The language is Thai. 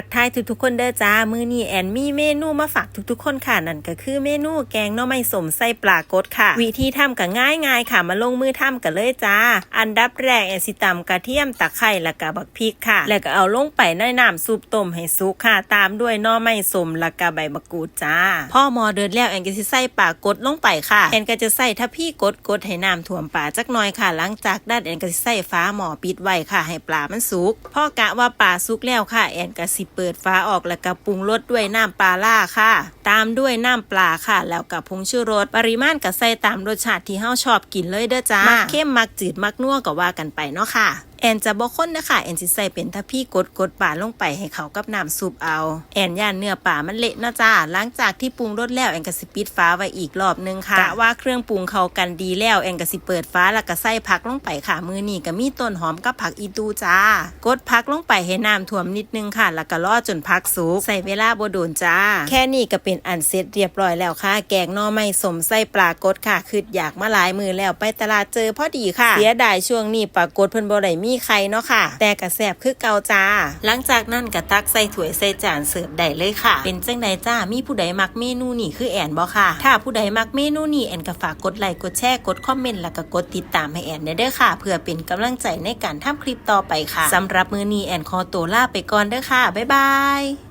ทักทายทุกๆคนเด้อจ้า มื้อนี้แอนมีเมนูมาฝากทุกๆคนค่ะ นั่นก็คือเมนูแกงหน่อไม้สมไส้ปลากดค่ะ วิธีทำก็ง่ายๆค่ะ มาลงมือทำกันเลยจ้า อันดับแรกแอนสิตำกระเทียมตะไคร้แล้วก็บักพริกค่ะ แล้วก็เอาลงไปในน้ำซุปต้มให้สุกค่ะ ตามด้วยหน่อไม้สมแล้วก็ใบมะกรูดจ้า พ่อหมอเดือดแล้วแอนก็สิใส่ปลากดลงไปค่ะ แอนก็จะใส่ถ้าพี่กดกดให้น้ำท่วมปลาจักหน่อยค่ะ หลังจากนั้นแอนก็สิใส่ฟ้าหม้อปิดไว้ค่ะ ให้ปลามันสุกพ่อกะว่าปลาสุกแล้วค่ะแอนก็สิเปิดฟ้าออกแล้วก็ปรุงรสด้วยน้ำปลาล่าค่ะ ตามด้วยน้ำปลาค่ะ แล้วกับผงชูรสปริมาณก็ใส่ตามรสชาติที่เฮาชอบกินเลยเด้อจ้ามักเข้มมักจืดมักนัวก็ว่ากันไปเนาะค่ะ แอนจะบ่ข้นนะคะแอนสิใส่เป็นถ้าพี่กดกดปลาลงไปให้เขากับน้ำซุปเอา แอนย่านเนื้อปลามันเละเนาะจ้าหลังจากที่ปรุงรสแล้วแอนก็สิปิดฟ้าไว้อีกรอบนึงค่ะกะว่าเครื่องปรุงเข้ากันดีแล้วแอนก็สิเปิดฟ้าแล้วก็ใส่ผักลงไปค่ะ มือนี้ก็มีต้นหอมกับผักอีตูจ้ากดผักลงไปให้น้ำท่วมนิดนึงค่ะ แล้วก็รอจนผักสุกใส่เวลาบ่โดนจ้า แค่นี้ก็เป็นอันเสร็จเรียบร้อยแล้วค่ะ แกงหน่อไม้สมไส้ปลากดค่ะคืออยากมาหลายมือแล้วไปตลาดเจอพอดีค่ะเสียดายช่วงนี้ปลากดเพิ่นบ่ได้มีใครเนาะค่ะ แต่กระแสบคือเกาจ้า หลังจากนั้นกระตักใส่ถ้วยใส่จานเสิร์ฟได้เลยค่ะ เป็นจังไดจ้ามีผู้ใดมักเมนูนี่คือแอนบอค่ะ ถ้าผู้ใดมักเมนูนี่แอนก็ฝากกดไลค์กดแชร์กดคอมเมนต์แล้วก็กดติดตามให้แอนเด้อค่ะ เพื่อเป็นกำลังใจในการทำคลิปต่อไปค่ะสำหรับมือนี้แอนขอตัวลาไปก่อนเด้อค่ะบ๊ายบาย